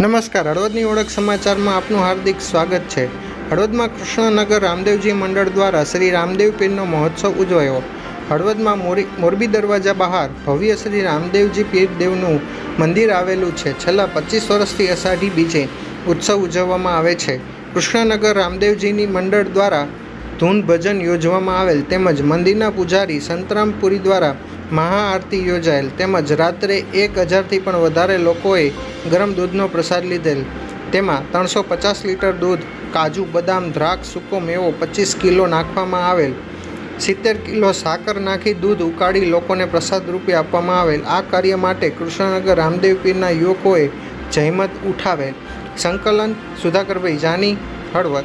નમસ્કાર. હળવદની ઓળખ સમાચારમાં આપનું હાર્દિક સ્વાગત છે. હળવદમાં કૃષ્ણનગર રામદેવજી મંડળ દ્વારા શ્રી રામદેવ પીરનો મહોત્સવ ઉજવાયો. હળવદમાં મોરી, મોરબી દરવાજા બહાર ભવ્ય શ્રી રામદેવજી પીર દેવનું મંદિર આવેલું છે. છેલ્લા પચીસ વર્ષથી અષાઢી બીજે ઉત્સવ ઉજવવામાં આવે છે. કૃષ્ણનગર રામદેવજીની મંડળ દ્વારા ધૂન ભજન યોજવામાં આવેલ તેમજ મંદિરના પૂજારી સંતરામપુરી દ્વારા મહાઆરતી યોજાયેલ તેમજ રાત્રે એક હજારથી પણ વધારે લોકોએ ગરમ દૂધનો પ્રસાદ લીધેલ. તેમાં ત્રણસો પચાસ લીટર દૂધ, કાજુ, બદામ, દ્રાક્ષ, સૂકો મેવો, પચીસ કિલો નાખવામાં આવેલ. સિત્તેર કિલો સાકર નાખી દૂધ ઉકાળી લોકોને પ્રસાદ રૂપે આપવામાં આવેલ. આ કાર્ય માટે કૃષ્ણનગર રામદેવ પીરના યુવકોએ જહેમત ઉઠાવેલ. સંકલન, સુધાકરભાઈ જાની, હળવદ.